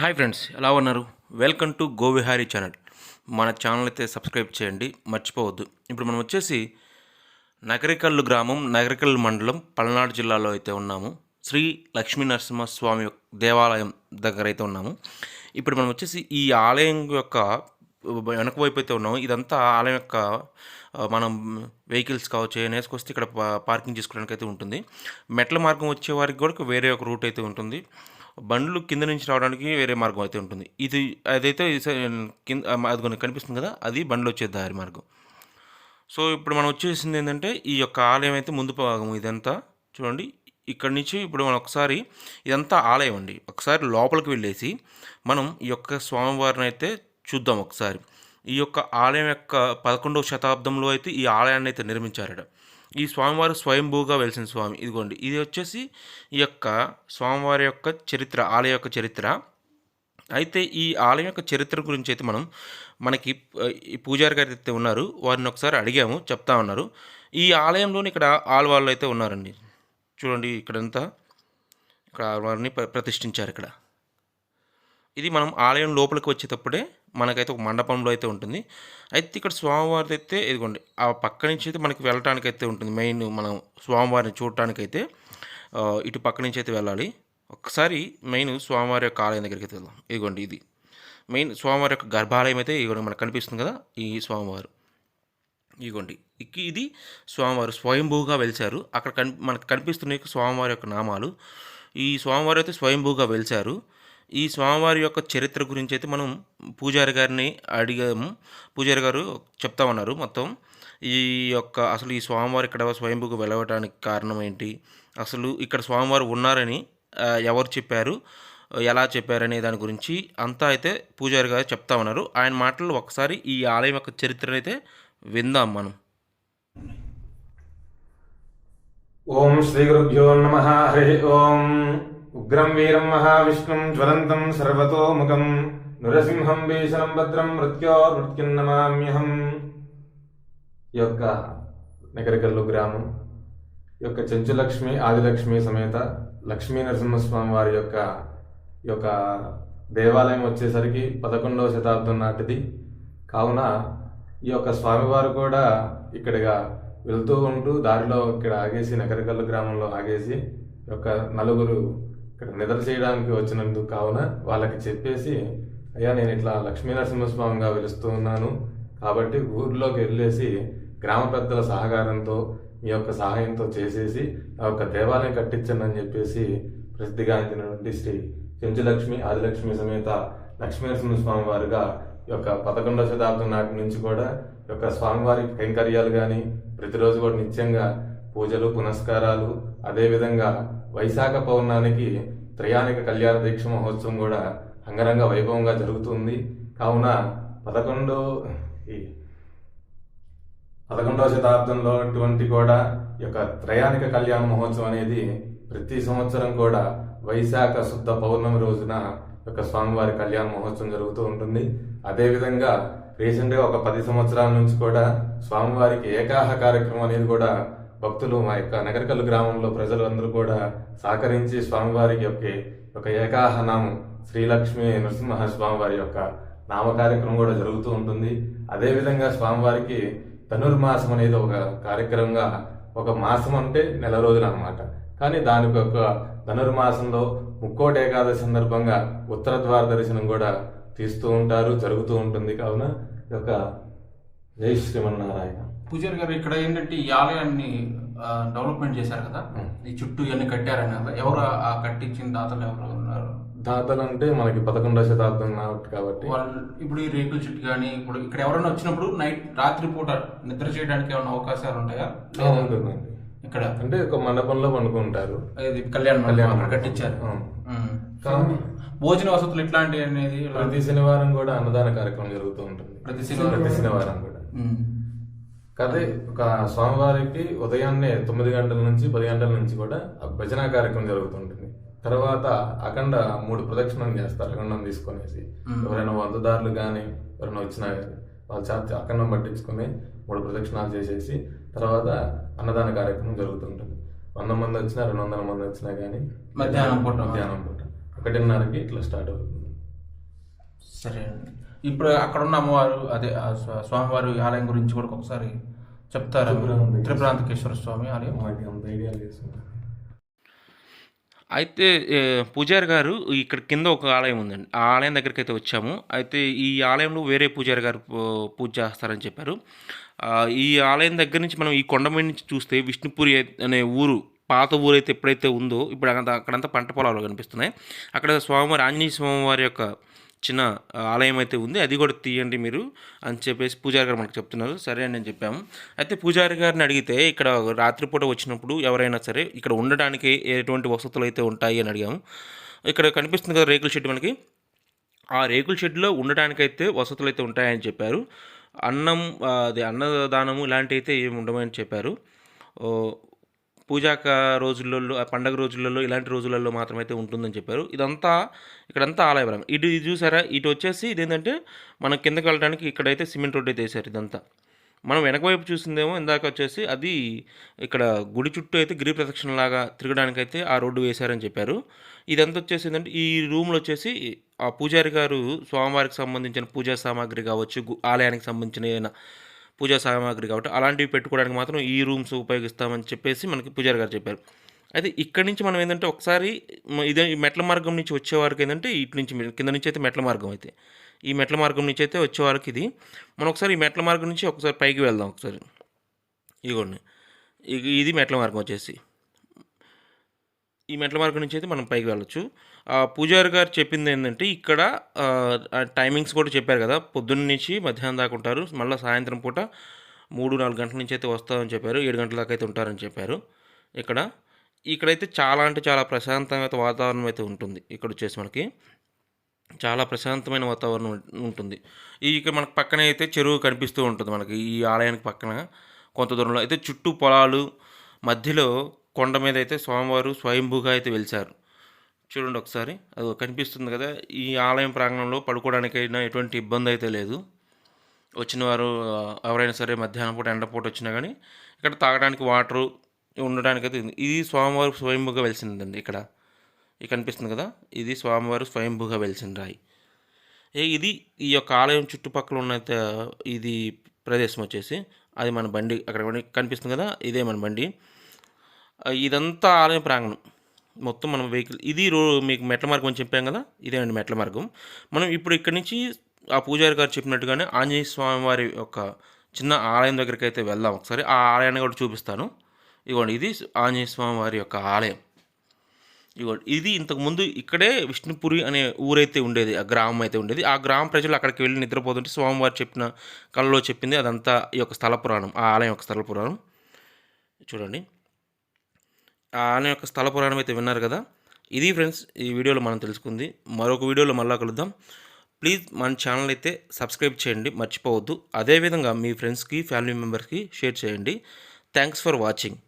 Hi friends ఎలా ఉన్నారు? Welcome to Govihari channel. మన ఛానల్ అయితే సబ్స్క్రైబ్ చేయండి మర్చిపోవద్దు. ఇప్పుడు మనం వచ్చేసి నగరికల్లు గ్రామం నగరికల్లు మండలం పల్నాడు జిల్లాలో అయితే ఉన్నాము. శ్రీ లక్ష్మీ నరసింహస్వామి దేవాలయం దగ్గర అయితే ఉన్నాము. ఇప్పుడు మనం వచ్చేసి ఈ ఆలయం యొక్క వెనక వైపు అయితే ఉన్నాము. ఇదంతా ఆలయం యొక్క మనం వెహికల్స్ కావచ్చు వేసుకొస్తే ఇక్కడ పార్కింగ్ చేసుకోవడానికి అయితే ఉంటుంది. మెట్ల మార్గం వచ్చే వారికి కూడా వేరే ఒక రూట్ అయితే ఉంటుంది. బండ్లు కింద నుంచి రావడానికి వేరే మార్గం అయితే ఉంటుంది. ఇది అదైతే కింద అది కొన్ని కనిపిస్తుంది కదా అది బండ్లు వచ్చే దారి మార్గం. సో ఇప్పుడు మనం వచ్చేసింది ఏంటంటే ఈ యొక్క ఆలయం అయితే ముందు భాగం ఇదంతా. చూడండి ఇక్కడి నుంచి ఇప్పుడు మనం ఒకసారి ఇదంతా ఆలయం అండి. ఒకసారి లోపలికి వెళ్ళేసి మనం ఈ యొక్క స్వామివారిని అయితే చూద్దాం ఒకసారి. ఈ యొక్క ఆలయం యొక్క పదకొండవ శతాబ్దంలో అయితే ఈ ఆలయాన్ని అయితే నిర్మించారట. ఈ స్వామివారు స్వయంభూగా వెలిసిన స్వామి. ఇదిగోండి ఇది వచ్చేసి ఈ యొక్క స్వామివారి యొక్క చరిత్ర ఆలయ యొక్క చరిత్ర. అయితే ఈ ఆలయం యొక్క చరిత్ర గురించి అయితే మనం మనకి ఈ పూజారి గారు అయితే ఉన్నారు వారిని ఒకసారి అడిగాము చెప్తా ఉన్నారు. ఈ ఆలయంలోని ఇక్కడ ఆళ్వాళ్ళు అయితే ఉన్నారండి. చూడండి ఇక్కడంతా. ఇక్కడ ఆళ్వారిని ప్ర- ప్రతిష్ఠించారు ఇక్కడ. ఇది మనం ఆలయం లోపలికి వచ్చేటప్పుడే మనకైతే ఒక మండపంలో అయితే ఉంటుంది. అయితే ఇక్కడ స్వామివారిది అయితే ఇదిగోండి ఆ పక్క నుంచి అయితే మనకి వెళ్ళటానికి అయితే ఉంటుంది. మెయిన్ మనం స్వామివారిని చూడటానికైతే ఇటు పక్క నుంచి అయితే వెళ్ళాలి. ఒకసారి మెయిన్ స్వామివారి యొక్క ఆలయం దగ్గరికి అయితే వెళ్దాం. ఇదిగోండి ఇది. మెయిన్ స్వామివారి యొక్క గర్భాలయం అయితే ఇదిగోండి మనకు కనిపిస్తుంది కదా ఈ స్వామివారు. ఇదిగోండి ఇది స్వామివారు స్వయంభూగా వెలిచారు. అక్కడ కన్ మనకు కనిపిస్తున్న స్వామివారి యొక్క నామాలు. ఈ స్వామివారు అయితే స్వయంభూగా వెలిచారు. ఈ స్వామివారి యొక్క చరిత్ర గురించి అయితే మనం పూజారి గారిని అడిగాము. పూజారి గారు చెప్తా ఉన్నారు మొత్తం. ఈ యొక్క అసలు ఈ స్వామివారు ఇక్కడ స్వయంభూకు వెలవటానికి కారణం ఏంటి? అసలు ఇక్కడ స్వామివారు ఉన్నారని ఎవరు చెప్పారు? ఎలా చెప్పారనే దాని గురించి అంతా అయితే పూజారి గారు చెప్తా ఉన్నారు. ఆయన మాటలు ఒకసారి ఈ ఆలయం యొక్క చరిత్ర అయితే విందాం మనం. ఓం శ్రీ గురుభ్యో నమ. హరి ఓం. ఉగ్రం వీరం మహావిష్ణుం జ్వలంతం సర్వతోముఖం నృసింహం భీషణం భద్రం మృత్యో మృత్యున్నమామ్యహం ఈ యొక్క నగరికల్లు గ్రామం ఈ యొక్క చెంచులక్ష్మి ఆదిలక్ష్మి సమేత లక్ష్మీ నరసింహస్వామి వారి యొక్క ఈ యొక్క దేవాలయం వచ్చేసరికి పదకొండవ శతాబ్దం నాటిది. కావున ఈ యొక్క స్వామివారు కూడా ఇక్కడిగా వెళ్తూ ఉంటూ దారిలో ఇక్కడ ఆగేసి నగరికల్లు గ్రామంలో ఆగేసి ఈ యొక్క నలుగురు ఇక్కడ నిద్ర చేయడానికి వచ్చినందుకు కావున వాళ్ళకి చెప్పేసి అయ్యా నేను ఇట్లా లక్ష్మీ నరసింహస్వామిగా వెలుస్తూ ఉన్నాను. కాబట్టి ఊర్లోకి వెళ్ళేసి గ్రామ పెద్దల సహకారంతో మీ యొక్క సహాయంతో చేసేసి ఆ యొక్క దేవాలయం కట్టించండి అని చెప్పేసి ప్రసిద్ధిగాంచినటువంటి శ్రీ చెంచులక్ష్మి ఆదిలక్ష్మి సమేత లక్ష్మీనరసింహస్వామి వారుగా ఈ యొక్క పదకొండవ శతాబ్దం నాటి నుంచి కూడా ఈ యొక్క స్వామివారి కైంకర్యాలు కానీ ప్రతిరోజు కూడా నిత్యంగా పూజలు పునస్కారాలు అదేవిధంగా వైశాఖ పౌర్ణానికి త్రయాణిక కళ్యాణ దీక్ష మహోత్సవం కూడా అంగరంగ వైభవంగా జరుగుతుంది. కావున పదకొండు పదకొండవ శతాబ్దంలో అటువంటి కూడా ఈ యొక్క త్రయాణిక కళ్యాణ మహోత్సవం అనేది ప్రతి సంవత్సరం కూడా వైశాఖ శుద్ధ పౌర్ణమి రోజున యొక్క స్వామివారి కళ్యాణ మహోత్సవం జరుగుతూ ఉంటుంది. అదేవిధంగా రీసెంట్గా ఒక పది సంవత్సరాల నుంచి కూడా స్వామివారికి ఏకాహ కార్యక్రమం అనేది కూడా భక్తులు మా యొక్క నగరకల్లు గ్రామంలో ప్రజలు అందరూ కూడా సహకరించి స్వామివారికి యొక్క ఒక ఏకాహ నామం శ్రీలక్ష్మి నృసింహ స్వామివారి యొక్క నామ కార్యక్రమం కూడా జరుగుతూ ఉంటుంది. అదేవిధంగా స్వామివారికి ధనుర్మాసం అనేది ఒక కార్యక్రమంగా ఒక మాసం అంటే నెల రోజులు అనమాట కానీ దానికి ఒక ధనుర్మాసంలో ముక్కోటి ఏకాదశి సందర్భంగా ఉత్తర ద్వార దర్శనం కూడా తీస్తూ ఉంటారు జరుగుతూ ఉంటుంది. కావున ఈ యొక్క జై శ్రీమన్నారాయణ. పూజారి గారు ఇక్కడ ఏంటంటే ఈ ఆలయాన్ని డెవలప్మెంట్ చేశారు కదా? ఈ చుట్టూ ఇవన్నీ కట్టారని కదా? ఎవరు ఆ- కట్టించిన దాతలు ఎవరు ఉన్నారు? దాతలు అంటే మనకి పదకొండవ శతాబ్దం నాటి కాబట్టి. వాళ్ళు ఇప్పుడు ఈ రేకుల చుట్టూ కానీ ఇప్పుడు ఇక్కడ ఎవరైనా వచ్చినప్పుడు నైట్ రాత్రి పూట నిద్ర చేయడానికి ఏమైనా అవకాశాలు ఉంటాయా? ఉంటుందండి. ఇక్కడ? అంటే ఒక మండపంలో పండుకుంటారు. కళ్యాణ కళ్యాణ. కట్టించారు. కానీ భోజన వసతులు ఇట్లాంటివి అనేది ప్రతి శనివారం కూడా అన్నదాన కార్యక్రమం జరుగుతూ ఉంటుంది. ప్రతి శనివారం. ప్రతి శనివారం కూడా. కదే ఒక స్వామివారికి ఉదయాన్నే తొమ్మిది గంటల నుంచి పది గంటల నుంచి కూడా ఆ భజన కార్యక్రమం జరుగుతుంటుంది. తర్వాత అఖండ మూడు ప్రదక్షిణం చేస్తారు అఖండం తీసుకొనేసి. ఎవరైనా వందదారులు కానీ ఎవరైనా వచ్చినా కానీ వాళ్ళ చేత అఖండం పట్టించుకొని మూడు ప్రదక్షిణాలు చేసేసి తర్వాత అన్నదాన కార్యక్రమం జరుగుతుంటుంది. వంద మంది వచ్చినా రెండు వందల మంది వచ్చినా కానీ మధ్యాహ్నం పూట. మధ్యాహ్నం పూట. ఒకటిన్నరకి ఇట్లా స్టార్ట్ అవుతుంది. సరే అండి. ఇప్పుడు అక్కడ ఉన్న అమ్మవారు అదే స్వామివారి ఆలయం గురించి కూడా ఒకసారి చెప్తారా? త్రిపురాంతకేశ్వర. స్వామి ఆలయం. ఐడియా లేదు అయితే పూజారి గారు ఇక్కడ కింద ఒక ఆలయం ఉందండి. ఆ ఆలయం దగ్గరికి అయితే వచ్చాము. అయితే ఈ ఆలయంలో వేరే పూజారి గారు పూజ చేస్తారని చెప్పారు. ఈ ఆలయం దగ్గర నుంచి మనం ఈ కొండ మీద నుంచి చూస్తే విష్ణుపురి అనే ఊరు పాత ఊరు అయితే ఎప్పుడైతే ఉందో ఇప్పుడు అక్కడ- అక్కడంతా పంట పొలాలు కనిపిస్తున్నాయి. అక్కడ స్వామివారి ఆంజనేయ స్వామివారి యొక్క చిన్న ఆలయం అయితే ఉంది అది కూడా తీయండి మీరు అని చెప్పేసి పూజారి గారు మనకు చెప్తున్నారు. సరే అని నేను చెప్పాము. అయితే పూజారి గారిని అడిగితే ఇక్కడ రాత్రిపూట వచ్చినప్పుడు ఎవరైనా సరే ఇక్కడ ఉండడానికి ఎటువంటి వసతులు అయితే ఉంటాయి అని అడిగాము. ఇక్కడ కనిపిస్తుంది కదా రేకుల షెడ్ మనకి. ఆ రేకుల షెడ్లో ఉండడానికైతే వసతులు అయితే ఉంటాయని చెప్పారు. అన్నం అది అన్నదానము ఇలాంటివి అయితే ఏమి ఉండవని చెప్పారు. ఓ, పూజాక రోజులలో ఆ పండగ రోజులలో ఇలాంటి రోజులలో మాత్రమైతే ఉంటుందని చెప్పారు. ఇదంతా ఇక్కడంతా ఆలయపరం ఇటు ఇది చూసారా? ఇటు వచ్చేసి ఇదేంటంటే మనం కిందకి వెళ్ళడానికి ఇక్కడైతే సిమెంట్ రోడ్ అయితే వేశారు ఇదంతా. మనం వెనక వైపు చూసిందేమో ఇందాక వచ్చేసి అది ఇక్కడ గుడి చుట్టూ అయితే గిరి ప్రదక్షిణ లాగా తిరగడానికైతే ఆ రోడ్డు వేశారని చెప్పారు. ఇదంతా వచ్చేసి ఏంటంటే ఈ రూమ్లో వచ్చేసి ఆ పూజారి గారు స్వామివారికి సంబంధించిన పూజా సామాగ్రి కావచ్చు గు- ఆలయానికి సంబంధించిన ఏమైనా పూజా సామాగ్రి కాబట్టి అలాంటివి పెట్టుకోవడానికి మాత్రం ఈ రూమ్స్ ఉపయోగిస్తామని చెప్పేసి మనకి పూజారి గారు చెప్పారు. అయితే ఇక్కడి నుంచి మనం ఏంటంటే ఒకసారి ఇదే ఈ మెట్ల మార్గం నుంచి వచ్చేవారికి ఏంటంటే ఇటు నుంచి కింద నుంచి అయితే మెట్ల మార్గం అయితే. ఈ మెట్ల మార్గం నుంచి అయితే వచ్చేవారికి ఇది. మనం ఒకసారి ఈ మెట్ల మార్గం నుంచి ఒకసారి పైకి వెళ్దాం ఒకసారి. ఇదిగోండి. ఇది మెట్ల మార్గం వచ్చేసి. ఈ మెట్ల మార్గం నుంచి అయితే మనం పైకి వెళ్ళొచ్చు. పూజారి గారు చెప్పింది ఏంటంటే ఇక్కడ టైమింగ్స్ కూడా చెప్పారు కదా పొద్దున్న నుంచి మధ్యాహ్నం దాకా ఉంటారు మళ్ళీ సాయంత్రం పూట మూడు నాలుగు గంటల నుంచి అయితే వస్తామని చెప్పారు ఏడు గంటల దాకా అయితే ఉంటారని చెప్పారు. ఇక్కడ ఇక్కడైతే చాలా అంటే చాలా ప్రశాంతమైన వాతావరణం అయితే ఉంటుంది ఇక్కడ వచ్చేసి మనకి. చాలా ప్రశాంతమైన వాతావరణం ఉంటుంది. ఈ ఇక్కడ మనకు పక్కనే అయితే చెరువు కనిపిస్తూ ఉంటుంది మనకి ఈ ఆలయానికి పక్కన. కొంత దూరంలో అయితే చుట్టూ పొలాలు మధ్యలో కొండ మీద అయితే స్వామివారు స్వయంభూగా అయితే వెలిశారు. చూడండి ఒకసారి. అది కనిపిస్తుంది కదా. ఈ ఆలయం ప్రాంగణంలో పడుకోవడానికైనా ఎటువంటి ఇబ్బంది అయితే లేదు. వచ్చిన వారు ఎవరైనా సరే మధ్యాహ్నం పూట ఎండపూట వచ్చినా కానీ ఇక్కడ తాగడానికి వాటరు ఉండడానికి అయితే ఇది స్వామివారు స్వయంభూగా వెలిసిందండి ఇక్కడ. ఇది కనిపిస్తుంది కదా. ఇది స్వామివారు స్వయంభూగా వెలిసిన రాయి ఏ ఇది ఈ యొక్క ఆలయం చుట్టుపక్కల ఉన్న ఇది ప్రదేశం వచ్చేసి అది మన బండి అక్కడ కనిపిస్తుంది కదా. ఇదే మన బండి. ఇదంతా ఆలయం ప్రాంగణం. మొత్తం మనం వెహికల్ ఇది రో మీకు మెట్ల మార్గం అని చెప్పాం కదా ఇదే అండి మెట్ల మార్గం. మనం ఇప్పుడు ఇక్కడి నుంచి ఆ పూజారి గారు చెప్పినట్టుగానే ఆంజనేయ స్వామి వారి యొక్క చిన్న ఆలయం దగ్గరికి అయితే వెళ్దాం. ఒకసారి ఆ ఆలయాన్ని కూడా చూపిస్తాను. ఇదిగోండి ఇది ఆంజనేయ స్వామి వారి యొక్క ఆలయం. ఇదిగోండి ఇది ఇంతకుముందు ఇక్కడే విష్ణుపురి అనే ఊరైతే ఉండేది ఆ గ్రామం అయితే ఉండేది. ఆ గ్రామ ప్రజలు అక్కడికి వెళ్ళి నిద్రపోతుంటే స్వామివారు చెప్పిన కళ్ళలో చెప్పింది అదంతా ఈ యొక్క స్థల పురాణం ఆ ఆలయం యొక్క స్థల పురాణం. చూడండి. ఆ ఆలయం యొక్క స్థల పురాణం అయితే విన్నారు కదా? ఇది ఫ్రెండ్స్ ఈ వీడియోలో మనం తెలుసుకుంది. మరొక వీడియోలో మళ్ళా కలుద్దాం. ప్లీజ్ మన ఛానల్ అయితే సబ్స్క్రైబ్ చేయండి మర్చిపోవద్దు. అదేవిధంగా మీ ఫ్రెండ్స్కి ఫ్యామిలీ మెంబర్స్కి షేర్ చేయండి. Thanks for watching.